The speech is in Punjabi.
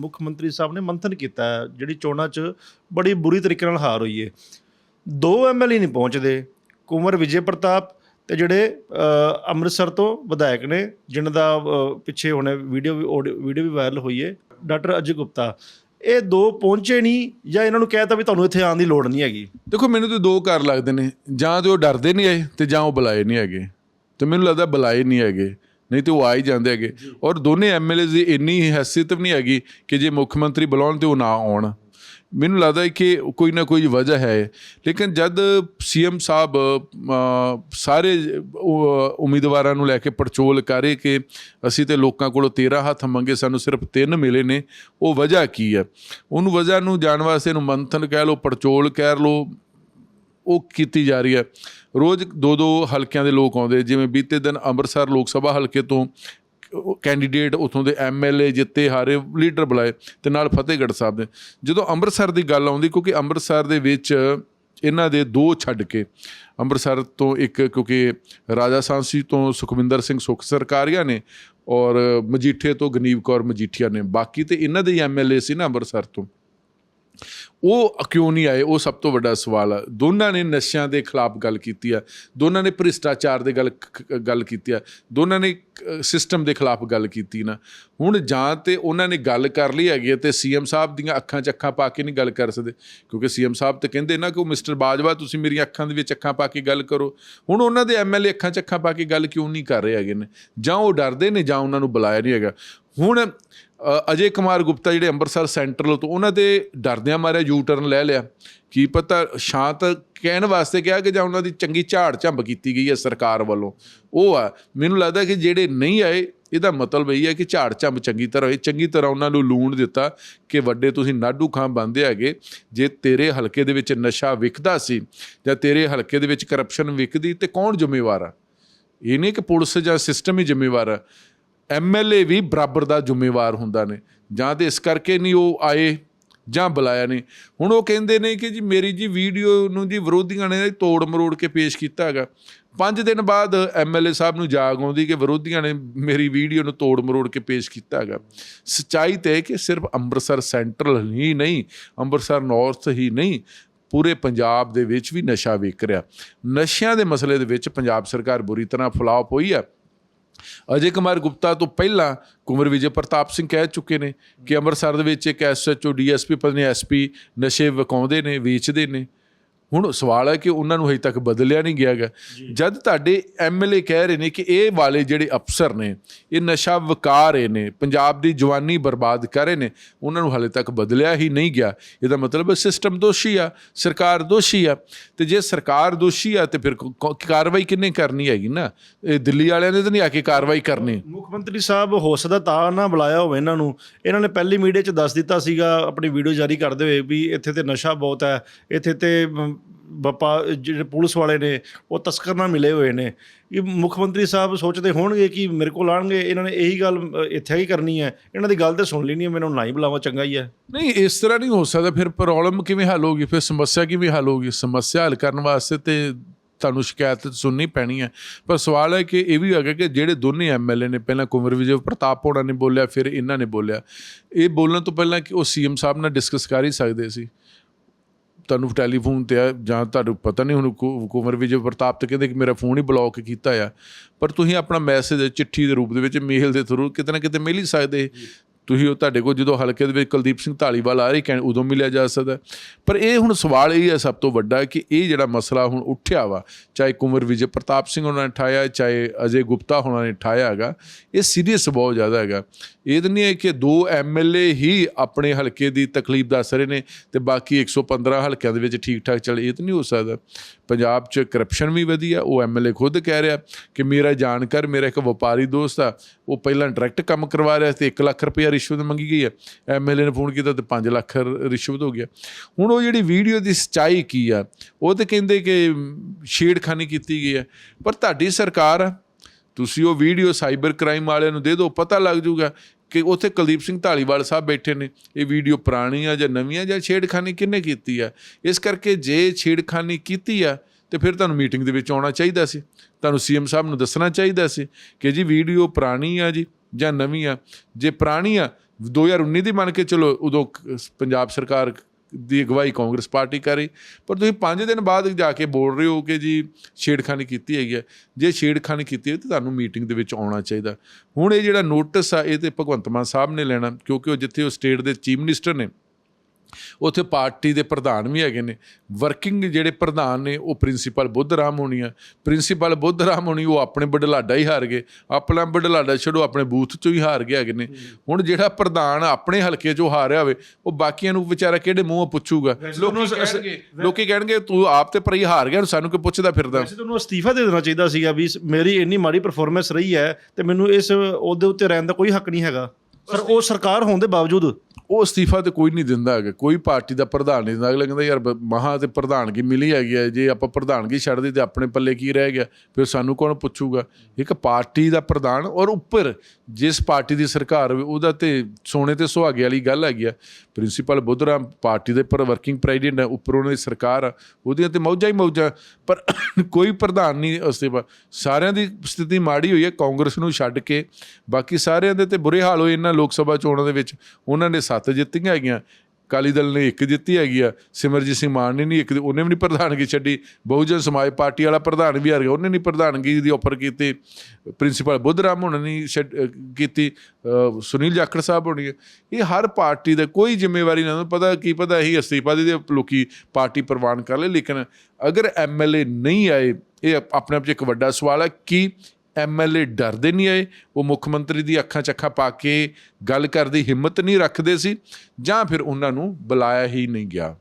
ਮੁੱਖ ਮੰਤਰੀ ਸਾਹਿਬ ਨੇ ਮੰਥਨ ਕੀਤਾ ਜਿਹੜੀ ਚੋਣਾਂ 'ਚ ਬੜੀ ਬੁਰੀ ਤਰੀਕੇ ਨਾਲ ਹਾਰ ਹੋਈ ਹੈ ਦੋ ਐਮਐਲਏ ਨਹੀਂ ਪਹੁੰਚਦੇ, ਕੁੰਵਰ ਵਿਜੇ ਪ੍ਰਤਾਪ ਤੇ ਜਿਹੜੇ ਅੰਮ੍ਰਿਤਸਰ ਤੋਂ ਵਿਧਾਇਕ ਨੇ, ਜਿਨ੍ਹਾਂ ਦਾ ਪਿੱਛੇ ਹੁਣੇ ਵੀਡੀਓ ਵੀ audio- ਵੀਡੀਓ ਵੀ ਵਾਇਰਲ ਹੋਈ ਹੈ ਡਾਕਟਰ ਅਜੇ ਗੁਪਤਾ। ਇਹ ਦੋ ਪਹੁੰਚੇ ਨਹੀਂ ਜਾਂ ਇਹਨਾਂ ਨੂੰ ਕਹਿਤਾ ਵੀ ਤੁਹਾਨੂੰ ਇੱਥੇ ਆਉਣ ਦੀ ਲੋੜ ਨਹੀਂ ਹੈਗੀ। ਦੇਖੋ, ਮੈਨੂੰ ਤੇ ਦੋ ਕਾਰ ਲੱਗਦੇ ਨੇ, ਜਾਂ ਤੇ ਉਹ ਡਰਦੇ ਨਹੀਂ ਆਏ ਤੇ ਜਾਂ ਉਹ ਬੁਲਾਏ ਨਹੀਂ ਹੈਗੇ। ਤੇ ਮੈਨੂੰ ਲੱਗਦਾ ਬੁਲਾਏ ਨਹੀਂ ਹੈਗੇ। ਨਹੀਂ ਤੇ ਉਹ ਆ ਹੀ ਜਾਂਦੇ ਹੈਗੇ। ਔਰ ਦੋਨੇ ਐਮਐਲਏ ਦੀ ਇੰਨੀ ਹੈਸੀਅਤ ਵੀ ਨਹੀਂ ਹੈਗੀ ਕਿ ਜੇ ਮੁੱਖ ਮੰਤਰੀ ਬੁਲਾਉਣ ਤੇ ਉਹ ਨਾ ਆਉਣ। ਮੈਨੂੰ ਲੱਗਦਾ ਹੈ ਕਿ ਕੋਈ ਨਾ ਕੋਈ ਵਜ੍ਹਾ ਹੈ। ਲੇਕਿਨ ਜਦ ਸੀਐਮ ਸਾਹਿਬ ਸਾਰੇ ਉਮੀਦਵਾਰਾਂ ਨੂੰ ਲੈ ਕੇ ਪੜਚੋਲ ਕਰੇ ਕਿ ਅਸੀਂ ਤੇ ਲੋਕਾਂ ਕੋਲੋਂ 13 ਹੱਥ ਮੰਗੇ ਸਾਨੂੰ ਸਿਰਫ 3 ਮਿਲੇ ਨੇ ਉਹ ਵਜ੍ਹਾ ਕੀ ਹੈ? ਉਹਨੂੰ ਵਜ੍ਹਾ ਨੂੰ ਜਾਣ ਵਾਸਤੇ ਨੂੰ ਮੰਥਨ ਕਹਿ ਲਓ ਪੜਚੋਲ ਕਹਿ ਲਓ ਉਹ ਕੀਤੀ ਜਾ ਰਹੀ ਹੈ। ਰੋਜ਼ ਦੋ ਦੋ ਹਲਕਿਆਂ ਦੇ ਲੋਕ ਆਉਂਦੇ, ਜਿਵੇਂ ਬੀਤੇ ਦਿਨ ਅੰਮ੍ਰਿਤਸਰ ਲੋਕ ਸਭਾ ਹਲਕੇ ਤੋਂ ਕੈਂਡੀਡੇਟ ਉਥੋਂ ਦੇ ਐਮਐਲਏ ਜਿੱਤੇ ਹਾਰੇ ਲੀਡਰ ਬੁਲਾਏ ਤੇ ਨਾਲ ਫਤਿਹਗੜ੍ਹ ਸਾਹਿਬ ਦੇ। ਜਦੋਂ ਅੰਮ੍ਰਿਤਸਰ ਦੀ ਗੱਲ ਆਉਂਦੀ, ਕਿਉਂਕਿ ਅੰਮ੍ਰਿਤਸਰ ਦੇ ਵਿੱਚ ਇਹਨਾਂ ਦੇ ਦੋ ਛੱਡ ਕੇ ਅੰਮ੍ਰਿਤਸਰ ਤੋਂ ਇੱਕ, ਕਿਉਂਕਿ ਰਾਜਾ ਸਾਂਸੀ ਤੋਂ ਸੁਖਵਿੰਦਰ ਸਿੰਘ ਸੁਖ ਸਰਕਾਰੀਆ ਨੇ ਔਰ ਮਜੀਠੇ ਤੋਂ ਗਨੀਵ ਕੌਰ ਮਜੀਠੀਆ ਨੇ। ਬਾਕੀ ਤੇ ਇਹਨਾਂ ਦੇ ਐਮਐਲਏ ਸੀ ਨਾ ਅੰਮ੍ਰਿਤਸਰ ਤੋਂ। ਉਹ ਕਿਉਂ ਨਹੀਂ ਆਏ? ਉਹ ਸਭ ਤੋਂ ਵੱਡਾ ਸਵਾਲ ਹੈ ਦੋਨਾਂ ਨੇ ਨਸ਼ਿਆਂ ਦੇ ਖਿਲਾਫ ਗੱਲ ਕੀਤੀ ਆ। ਦੋਨਾਂ ਨੇ ਭ੍ਰਿਸ਼ਟਾਚਾਰ ਦੇ ਗੱਲ ਗੱਲ ਕੀਤੀ ਆ। ਦੋਨਾਂ ਨੇ ਸਿਸਟਮ ਦੇ ਖਿਲਾਫ ਗੱਲ ਕੀਤੀ ਨਾ। ਹੁਣ ਜਾਂ ਤੇ ਉਹਨਾਂ ਨੇ ਗੱਲ ਕਰ ਲਈ ਹੈਗੀ ਹੈ ਤੇ ਸੀਐਮ ਸਾਹਿਬ ਦੀਆਂ ਅੱਖਾਂ 'ਚ ਅੱਖਾਂ ਪਾ ਕੇ ਨਹੀਂ ਗੱਲ ਕਰ ਸਕਦੇ। ਕਿਉਂਕਿ ਸੀਐਮ ਸਾਹਿਬ ਤੇ ਕਹਿੰਦੇ ਨਾ ਕਿ ਉਹ ਮਿਸਟਰ ਬਾਜਵਾ, ਤੁਸੀਂ ਮੇਰੀਆਂ ਅੱਖਾਂ ਦੇ ਵਿੱਚ ਅੱਖਾਂ ਪਾ ਕੇ ਗੱਲ ਕਰੋ। ਹੁਣ ਉਹਨਾਂ ਦੇ ਐਮਐਲਏ ਅੱਖਾਂ 'ਚ ਅੱਖਾਂ ਪਾ ਕੇ ਗੱਲ ਕਿਉਂ ਨਹੀਂ ਕਰ ਰਹੇ ਹੈਗੇ ਨੇ? ਜਾਂ ਉਹ ਡਰਦੇ ਨੇ ਜਾਂ ਉਹਨਾਂ ਨੂੰ ਬੁਲਾਇਆ ਨਹੀਂ ਹੈਗਾ। ਹੁਣ ਅਜੇ ਕੁਮਾਰ ਗੁਪਤਾ ਜਿਹੜੇ ਅੰਮ੍ਰਿਤਸਰ ਸੈਂਟਰਲ ਤੋਂ, ਉਹਨਾਂ ਦੇ ਡਰਦਿਆਂ ਮਾਰਿਆ ਯੂ ਟਰਨ ਲੈ ਲਿਆ। ਕੀ ਪਤਾ ਸ਼ਾਂਤ ਕਹਿਣ ਵਾਸਤੇ ਕਿਹਾ ਕਿ ਜਾਂ ਉਹਨਾਂ ਦੀ ਚੰਗੀ ਝਾੜ ਝੰਬ ਕੀਤੀ ਗਈ ਹੈ ਸਰਕਾਰ ਵੱਲੋਂ। ਉਹ ਆ, ਮੈਨੂੰ ਲੱਗਦਾ ਕਿ ਜਿਹੜੇ ਨਹੀਂ ਆਏ, ਇਹਦਾ ਮਤਲਬ ਇਹ ਹੈ ਕਿ ਝਾੜ ਝੰਬ ਚੰਗੀ ਤਰ੍ਹਾਂ ਹੋਈ ਚੰਗੀ ਤਰ੍ਹਾਂ ਉਹਨਾਂ ਨੂੰ ਲੂਣ ਦਿੱਤਾ ਕਿ ਵੱਡੇ ਤੁਸੀਂ ਨਾਡੂ ਖਾਂ ਬੰਦੇ ਹੈਗੇ, ਜੇ ਤੇਰੇ ਹਲਕੇ ਦੇ ਵਿੱਚ ਨਸ਼ਾ ਵਿਕਦਾ ਸੀ, ਜਾਂ ਤੇਰੇ ਹਲਕੇ ਦੇ ਵਿੱਚ ਕਰਪਸ਼ਨ ਵਿਕਦੀ, ਤੇ ਕੌਣ ਜ਼ਿੰਮੇਵਾਰ ਆ? ਇਹ ਨਹੀਂ ਕਿ ਪੁਲਿਸ ਜਾਂ ਸਿਸਟਮ ਹੀ ਜ਼ਿੰਮੇਵਾਰ ਆ। ਐਮਐਲਏ ਵੀ ਬਰਾਬਰ ਦਾ ਜ਼ਿੰਮੇਵਾਰ ਹੁੰਦਾ ਨੇ। ਜਾਂ ਤੇ ਇਸ ਕਰਕੇ ਨਹੀਂ ਉਹ ਆਏ ਜਾਂ ਬੁਲਾਇਆ ਨਹੀਂ। ਹੁਣ ਉਹ ਕਹਿੰਦੇ ਨੇ ਕਿ ਜੀ ਮੇਰੀ ਜੀ ਵੀਡੀਓ ਨੂੰ ਜੀ ਵਿਰੋਧੀਆਂ ਨੇ ਤੋੜ ਮਰੋੜ ਕੇ ਪੇਸ਼ ਕੀਤਾ ਹੈਗਾ। ਪੰਜ ਦਿਨ ਬਾਅਦ ਐਮਐਲਏ ਸਾਹਿਬ ਨੂੰ ਜਾਗ ਆਉਂਦੀ ਕਿ ਵਿਰੋਧੀਆਂ ਨੇ ਮੇਰੀ ਵੀਡੀਓ ਨੂੰ ਤੋੜ ਮਰੋੜ ਕੇ ਪੇਸ਼ ਕੀਤਾ ਹੈਗਾ। ਸਚਾਈ ਤੇ ਹੈ ਕਿ ਸਿਰਫ ਅੰਮ੍ਰਿਤਸਰ ਸੈਂਟਰਲ ਹੀ ਨਹੀਂ, ਅੰਮ੍ਰਿਤਸਰ ਨਾਰਥ ਹੀ ਨਹੀਂ, ਪੂਰੇ ਪੰਜਾਬ ਦੇ ਵਿੱਚ ਵੀ ਨਸ਼ਾ ਵੇਖ ਰਿਹਾ। ਨਸ਼ਿਆਂ ਦੇ ਮਸਲੇ ਦੇ ਵਿੱਚ ਪੰਜਾਬ ਸਰਕਾਰ ਬੁਰੀ ਤਰ੍ਹਾਂ ਫਲਾਪ ਹੋਈ ਹੈ। ਅਜੇ ਕੁਮਾਰ ਗੁਪਤਾ ਤੋਂ ਪਹਿਲਾਂ ਕੁੰਵਰ ਵਿਜੇ ਪ੍ਰਤਾਪ ਸਿੰਘ ਕਹਿ ਚੁੱਕੇ ਨੇ ਕਿ ਅੰਮ੍ਰਿਤਸਰ ਦੇ ਵਿੱਚ ਇੱਕ ਐਸਐਚਓ ਡੀਐਸਪੀ ਪਤਨੀ ਨਹੀਂ ਐਸਪੀ ਨਸ਼ੇ ਵਿਕਾਉਂਦੇ ਨੇ, ਵੇਚਦੇ ਨੇ। ਹੁਣ ਸਵਾਲ ਹੈ ਕਿ ਉਹਨਾਂ ਨੂੰ ਹਜੇ ਤੱਕ ਬਦਲਿਆ ਨਹੀਂ ਗਿਆ ਗਾ ਜਦ ਤੁਹਾਡੇ ਐਮਐਲਏ ਕਹਿ ਰਹੇ ਨੇ ਕਿ ਇਹ ਵਾਲੇ ਜਿਹੜੇ ਅਫਸਰ ਨੇ ਇਹ ਨਸ਼ਾ ਵਿਕਾ ਰਹੇ ਨੇ ਪੰਜਾਬ ਦੀ ਜਵਾਨੀ ਬਰਬਾਦ ਕਰ ਰਹੇ ਨੇ ਉਹਨਾਂ ਨੂੰ ਹਲੇ ਤੱਕ ਬਦਲਿਆ ਹੀ ਨਹੀਂ ਗਿਆ। ਇਹਦਾ ਮਤਲਬ ਸਿਸਟਮ ਦੋਸ਼ੀ ਆ ਸਰਕਾਰ ਦੋਸ਼ੀ ਆ। ਤੇ ਜੇ ਸਰਕਾਰ ਦੋਸ਼ੀ ਆ ਤੇ ਫਿਰ ਕਾਰਵਾਈ ਕਿੰਨੇ ਕਰਨੀ ਹੈਗੀ ਨਾ? ਇਹ ਦਿੱਲੀ ਵਾਲਿਆਂ ਨੇ ਤਾਂ ਨਹੀਂ ਆ ਕੇ ਕਾਰਵਾਈ ਕਰਨੀ। ਮੁੱਖ ਮੰਤਰੀ ਸਾਹਿਬ ਹੋ ਸਕਦਾ ਤਾਂ ਨਾ ਬੁਲਾਇਆ ਹੋਵੇ ਇਹਨਾਂ ਨੂੰ। ਇਹਨਾਂ ਨੇ ਪਹਿਲੀ ਮੀਡੀਆ 'ਚ ਦੱਸ ਦਿੱਤਾ ਸੀਗਾ ਆਪਣੀ ਵੀਡੀਓ ਜਾਰੀ ਕਰਦੇ ਹੋਏ ਵੀ ਇੱਥੇ ਤੇ ਨਸ਼ਾ ਬਹੁਤ ਹੈ ਇੱਥੇ ਤੇ ਵਪਾ ਜਿਹੜੇ ਪੁਲਿਸ ਵਾਲੇ ਨੇ, ਉਹ ਤਸਕਰ ਨਾਲ ਮਿਲੇ ਹੋਏ ਨੇ। ਇਹ ਮੁੱਖ ਮੰਤਰੀ ਸਾਹਿਬ ਸੋਚਦੇ ਹੋਣਗੇ ਕਿ ਮੇਰੇ ਕੋਲ ਆਣਗੇ, ਇਹਨਾਂ ਨੇ ਇਹੀ ਗੱਲ ਇੱਥੇ ਹੀ ਕਰਨੀ ਹੈ। ਇਹਨਾਂ ਦੀ ਗੱਲ ਤੇ ਸੁਣ ਲੈਣੀ ਹੈ, ਮੈਨੂੰ ਨਾ ਹੀ ਬੁਲਾਵਾ ਚੰਗਾ ਹੀ ਹੈ। ਨਹੀਂ, ਇਸ ਤਰ੍ਹਾਂ ਨਹੀਂ ਹੋ ਸਕਦਾ। ਫਿਰ ਪ੍ਰੋਬਲਮ ਕਿਵੇਂ ਹੱਲ ਹੋਗੀ ਫਿਰ ਸਮੱਸਿਆ ਕਿਵੇਂ ਹੱਲ ਹੋਗੀ ਸਮੱਸਿਆ ਹੱਲ ਕਰਨ ਵਾਸਤੇ ਤੇ ਤੁਹਾਨੂੰ ਸ਼ਿਕਾਇਤ ਸੁਣਨੀ ਪੈਣੀ ਹੈ। ਪਰ ਸਵਾਲ ਹੈ ਕਿ ਇਹ ਵੀ ਹੈਗਾ ਕਿ ਜਿਹੜੇ ਦੋਨੇ ਐਮਐਲਏ ਨੇ, ਪਹਿਲਾਂ ਕੁੰਵਰ ਵਿਜੇ, ਪ੍ਰਤਾਪ ਹੋਣਾ ਨੇ ਬੋਲਿਆ, ਫਿਰ ਇਹਨਾਂ ਨੇ ਬੋਲਿਆ। ਇਹ ਬੋਲਣ ਤੋਂ ਪਹਿਲਾਂ ਕਿ ਉਹ ਸੀਐਮ ਸਾਹਿਬ ਨਾਲ ਡਿਸਕਸ ਕਰ ਹੀ ਸਕਦੇ ਸੀ। ਤੁਹਾਨੂੰ ਟੈਲੀਫੋਨ ਤੇ ਆ, ਜਾਂ ਤੁਹਾਨੂੰ ਪਤਾ ਨਹੀਂ ਹੁਣ ਕੁ- ਕੁੰਵਰ ਵਿਜੇ ਪ੍ਰਤਾਪ ਤੇ ਕਹਿੰਦੇ ਕਿ ਮੇਰਾ ਫੋਨ ਹੀ ਬਲੌਕ ਕੀਤਾ ਆ, ਪਰ ਤੁਸੀਂ ਆਪਣਾ ਮੈਸੇਜ ਚਿੱਠੀ ਦੇ ਰੂਪ ਦੇ ਵਿੱਚ ਮੇਲ ਦੇ ਥਰੂ ਕਿਤੇ ਨਾ ਕਿਤੇ ਮਿਲ ਹੀ ਸਕਦੇ। ਤੁਸੀਂ ਉਹ ਤੁਹਾਡੇ ਕੋਲ ਜਦੋਂ ਹਲਕੇ ਦੇ ਵਿੱਚ ਕੁਲਦੀਪ ਸਿੰਘ ਢਾਲੀਵਾਲ ਆ ਰਹੀ, ਕਹਿਣ ਉਦੋਂ ਮਿਲਿਆ ਜਾ ਸਕਦਾ ਪਰ ਇਹ ਹੁਣ ਸਵਾਲ ਇਹ ਹੈ ਸਭ ਤੋਂ ਵੱਡਾ ਕਿ ਇਹ ਜਿਹੜਾ ਮਸਲਾ ਹੁਣ ਉੱਠਿਆ ਵਾ, ਚਾਹੇ ਕੁੰਵਰ ਵਿਜੇ ਪ੍ਰਤਾਪ ਸਿੰਘ ਉਹਨਾਂ ਨੇ ਠਾਇਆ, ਚਾਹੇ ਅਜੇ ਗੁਪਤਾ ਉਹਨਾਂ ਨੇ ਠਾਇਆ ਹੈਗਾ, ਇਹ ਸੀਰੀਅਸ ਬਹੁਤ ਜ਼ਿਆਦਾ ਹੈਗਾ। ਇਹ ਤਾਂ ਨਹੀਂ ਹੈ ਕਿ ਦੋ ਐਮਐਲਏ ਹੀ ਆਪਣੇ ਹਲਕੇ ਦੀ ਤਕਲੀਫ ਦੱਸ ਰਹੇ ਨੇ ਤੇ ਬਾਕੀ 115 ਹਲਕਿਆਂ ਦੇ ਵਿੱਚ ਠੀਕ ਠਾਕ ਚੱਲ, ਇਹ ਤਾਂ ਨਹੀਂ ਹੋ ਸਕਦਾ। ਪੰਜਾਬ 'ਚ ਕਰਪਸ਼ਨ ਵੀ ਵਧੀਆ, ਉਹ ਐਮਐਲਏ ਖੁਦ ਕਹਿ ਰਿਹਾ ਕਿ ਮੇਰਾ ਜਾਣਕਾਰ, ਮੇਰਾ ਇੱਕ ਵਪਾਰੀ ਦੋਸਤ ਆ, ਉਹ ਪਹਿਲਾਂ ਡਾਇਰੈਕਟ ਕੰਮ ਕਰਵਾ ਰਿਹਾ ਤੇ 1 ਲੱਖ ਰੁਪਇਆ ਰਿਸ਼ਵਤ ਮੰਗੀ ਗਈ ਹੈ। ਐਮਐਲਏ ਨੇ ਫੋਨ ਕੀਤਾ ਤੇ 5 ਲੱਖ ਰਿਸ਼ਵਤ ਹੋ ਗਿਆ। ਹੁਣ ਉਹ ਜਿਹੜੀ ਵੀਡੀਓ ਦੀ ਸਚਾਈ ਕੀ ਆ, ਉਹ ਤੇ ਕਹਿੰਦੇ ਕਿ ਛੇੜਖਾਨੀ ਕੀਤੀ ਗਈ ਹੈ। ਪਰ ਤੁਹਾਡੀ ਸਰਕਾਰ ਆ, ਤੁਸੀਂ ਉਹ ਵੀਡੀਓ ਸਾਈਬਰ ਕ੍ਰਾਈਮ ਵਾਲਿਆਂ ਨੂੰ ਦੇ ਦਿਓ, ਪਤਾ ਲੱਗ ਜਾਊਗਾ ਕਿ ਉੱਥੇ ਕੁਲਦੀਪ ਸਿੰਘ ਢਾਲੀਵਾਲ ਸਾਹਿਬ ਬੈਠੇ ਨੇ। ਇਹ ਵੀਡੀਓ ਪੁਰਾਣੀ ਆ ਜਾਂ ਨਵੀਂ ਆ ਜਾਂ ਛੇੜਖਾਨੀ ਕਿੰਨੇ ਕੀਤੀ ਆ? ਇਸ ਕਰਕੇ ਜੇ ਛੇੜਖਾਨੀ ਕੀਤੀ ਆ, ਤੇ ਫਿਰ ਤੁਹਾਨੂੰ ਮੀਟਿੰਗ ਦੇ ਵਿੱਚ ਆਉਣਾ ਚਾਹੀਦਾ ਸੀ। ਤੁਹਾਨੂੰ ਸੀਐਮ ਸਾਹਿਬ ਨੂੰ ਦੱਸਣਾ ਚਾਹੀਦਾ ਸੀ ਕਿ ਜੀ ਵੀਡੀਓ ਪੁਰਾਣੀ ਆ ਜੀ ਜਾਂ ਨਵੀਂ ਆ, ਜੇ ਪੁਰਾਣੀ ਆ 2019 ਦੀ ਮੰਨ ਕੇ ਚਲੋ ਉਦੋਂ ਪੰਜਾਬ ਸਰਕਾਰ ਦੀ ਅਗਵਾਈ ਕਾਂਗਰਸ ਪਾਰਟੀ ਕਰ ਰਹੀ, ਪਰ ਤੁਸੀਂ 5 ਦਿਨ ਬਾਅਦ ਜਾ ਕੇ ਬੋਲ ਰਹੇ ਹੋ ਕਿ ਜੀ ਛੇੜਖਾਨੀ ਕੀਤੀ ਹੈਗੀ ਹੈ ਜੇ ਛੇੜਖਾਨੀ ਕੀਤੀ ਹੈ ਤਾਂ ਤੁਹਾਨੂੰ ਮੀਟਿੰਗ ਦੇ ਵਿੱਚ ਆਉਣਾ ਚਾਹੀਦਾ। ਹੁਣ ਇਹ ਜਿਹੜਾ ਨੋਟਿਸ ਆ, ਇਹ ਤੇ ਭਗਵੰਤ ਮਾਨ ਸਾਹਿਬ ਨੇ ਲੈਣਾ, ਕਿਉਂਕਿ ਉਹ ਜਿੱਥੇ ਉਹ ਸਟੇਟ ਦੇ ਚੀਫ ਮਿਨਿਸਟਰ ਨੇ ਉੱਥੇ ਪਾਰਟੀ ਦੇ ਪ੍ਰਧਾਨ ਵੀ ਹੈਗੇ ਨੇ। ਵਰਕਿੰਗ ਜਿਹੜੇ ਪ੍ਰਧਾਨ ਨੇ ਉਹ ਪ੍ਰਿੰਸੀਪਲ ਬੁੱਧ ਰਾਮ ਹੋਣੀ ਆ। ਪ੍ਰਿੰਸੀਪਲ ਬੁੱਧ ਰਾਮ ਹੋਣੀ ਉਹ ਆਪਣੇ ਬਡਲਾਡਾ ਹੀ ਹਾਰ ਗਏ। ਆਪਣਾ ਬਡਲਾਡਾ ਛੱਡੋ ਆਪਣੇ ਬੂਥ ਚੋਂ ਹੀ ਹਾਰ ਗਏ ਹੈਗੇ ਨੇ। ਹੁਣ ਜਿਹੜਾ ਪ੍ਰਧਾਨ ਆਪਣੇ ਹਲਕੇ ਚੋਂ ਹਾਰਿਆ ਹੋਵੇ ਉਹ ਬਾਕੀਆਂ ਨੂੰ ਵਿਚਾਰਾ ਕਿਹੜੇ ਮੂੰਹੋਂ ਪੁੱਛੂਗਾ? ਲੋਕੀ ਕਹਿਣਗੇ ਲੋਕੀ ਕਹਿਣਗੇ ਤੂੰ ਆਪ ਤੇ ਪਰਈ ਹਾਰ ਗਿਆ ਸਾਨੂੰ ਕਿ ਪੁੱਛਦਾ ਫਿਰਦਾ? ਵੈਸੇ ਤੁਹਾਨੂੰ ਅਸਤੀਫਾ ਦੇ ਦੇਣਾ ਚਾਹੀਦਾ ਸੀਗਾ ਵੀ ਮੇਰੀ ਇੰਨੀ ਮਾੜੀ ਪਰਫਾਰਮੈਂਸ ਰਹੀ ਹੈ ਤੇ ਮੈਨੂੰ ਇਸ ਉਹਦੇ ਉੱਤੇ ਰਹਿਣ ਦਾ ਕੋਈ ਹੱਕ ਨਹੀਂ ਹੈਗਾ। ਪਰ ਉਹ ਸਰਕਾਰ ਹੋਣ ਦੇ ਬਾਵਜੂਦ ਉਹ ਅਸਤੀਫਾ ਤੇ ਕੋਈ ਨਹੀਂ ਦਿੰਦਾ ਹੈਗਾ। ਕੋਈ ਪਾਰਟੀ ਦਾ ਪ੍ਰਧਾਨ ਨਹੀਂ ਦਿੰਦਾ। ਅਗਲਾ ਕਹਿੰਦਾ, ਯਾਰ, ਬ- ਮਹਾਂ ਤੇ ਪ੍ਰਧਾਨਗੀ ਮਿਲੀ ਹੈਗੀ ਹੈ ਜੇ ਆਪਾਂ ਪ੍ਰਧਾਨਗੀ ਛੱਡ ਦਿੱਤੀ ਤੇ ਆਪਣੇ ਪੱਲੇ ਕੀ ਰਹਿ ਗਿਆ? ਫਿਰ ਸਾਨੂੰ ਕੌਣ ਪੁੱਛੂਗਾ? ਇੱਕ ਪਾਰਟੀ ਦਾ ਪ੍ਰਧਾਨ ਔਰ ਉੱਪਰ ਜਿਸ ਪਾਰਟੀ ਦੀ ਸਰਕਾਰ ਹੋਵੇ, ਉਹਦਾ ਤੇ ਸੋਨੇ ਤੇ ਸੁਹਾਗੇ ਵਾਲੀ ਗੱਲ ਹੈਗੀ ਆ। ਪ੍ਰਿੰਸੀਪਲ ਬੁੱਧਰਾਮ ਪਾਰਟੀ ਦੇ ਪਰ ਵਰਕਿੰਗ ਪ੍ਰੈਜ਼ੀਡੈਂਟ ਹੈ, ਉੱਪਰ ਉਹਨਾਂ ਦੀ ਸਰਕਾਰ ਆ। ਉਹਦੀਆਂ ਤੇ ਮੌਜਾਂ ਹੀ ਮੌਜਾਂ। ਪਰ ਕੋਈ ਪ੍ਰਧਾਨ ਨਹੀਂ ਅਸਤੀਫਾ। ਸਾਰਿਆਂ ਦੀ ਸਥਿਤੀ ਮਾੜੀ ਹੋਈ ਹੈ, ਕਾਂਗਰਸ ਨੂੰ ਛੱਡ ਕੇ। ਬਾਕੀ ਸਾਰਿਆਂ ਦੇ ਤੇ ਬੁਰੇ ਹਾਲ ਹੋਏ ਇਹਨਾਂ ਲੋਕ ਸਭਾ ਚੋਣਾਂ ਦੇ ਵਿੱਚ। ਉਹਨਾਂ ਨੇ ਸੱਤ ਜਿੱਤੀਆਂ ਹੈਗੀਆਂ। ਅਕਾਲੀ ਦਲ ਨੇ ਇੱਕ ਜਿੱਤੀ ਹੈਗੀ ਆ। ਸਿਮਰਜੀਤ ਸਿੰਘ ਮਾਨ ਨੇ ਨਹੀਂ ਇੱਕ, ਉਹਨੇ ਵੀ ਨਹੀਂ ਪ੍ਰਧਾਨਗੀ ਛੱਡੀ। ਬਹੁਜਨ ਸਮਾਜ ਪਾਰਟੀ ਵਾਲਾ ਪ੍ਰਧਾਨ ਵੀ ਹਾਰ ਗਿਆ। ਉਹਨੇ ਨਹੀਂ ਪ੍ਰਧਾਨਗੀ ਦੀ ਆਫਰ ਕੀਤੀ। ਪ੍ਰਿੰਸੀਪਲ ਬੁੱਧਰਾਮ ਹੋਣਾ ਨਹੀਂ ਛੱਡ- ਕੀਤੀ। ਸੁਨੀਲ ਜਾਖੜ ਸਾਹਿਬ ਹੋਣੀ ਇਹ ਹਰ ਪਾਰਟੀ ਦਾ ਕੋਈ ਜ਼ਿੰਮੇਵਾਰੀ ਨਾ ਪਤਾ ਕੀ ਪਤਾ ਹੀ ਅਸਤੀਫਾ ਦੇ ਦੇ ਲੋਕੀ ਪਾਰਟੀ ਪ੍ਰਵਾਨ ਕਰ ਲੈ ਲੇਕਿਨ ਅਗਰ ਐਮਐਲਏ ਨਹੀਂ ਆਏ, ਇਹ ਆਪਣੇ ਆਪ 'ਚ ਇੱਕ ਵੱਡਾ ਸਵਾਲ ਹੈ ਕਿ ਐਮਐਲਏ ਡਰਦੇ ਨਹੀਂ ਆਏ, ਉਹ ਮੁੱਖ ਮੰਤਰੀ ਦੀ ਅੱਖਾਂ 'ਚ ਪਾ ਕੇ ਗੱਲ ਕਰਨ ਦੀ ਹਿੰਮਤ ਨਹੀਂ ਰੱਖਦੇ ਸੀ ਜਾਂ ਫਿਰ ਉਹਨਾਂ ਨੂੰ ਬੁਲਾਇਆ ਹੀ ਨਹੀਂ ਗਿਆ।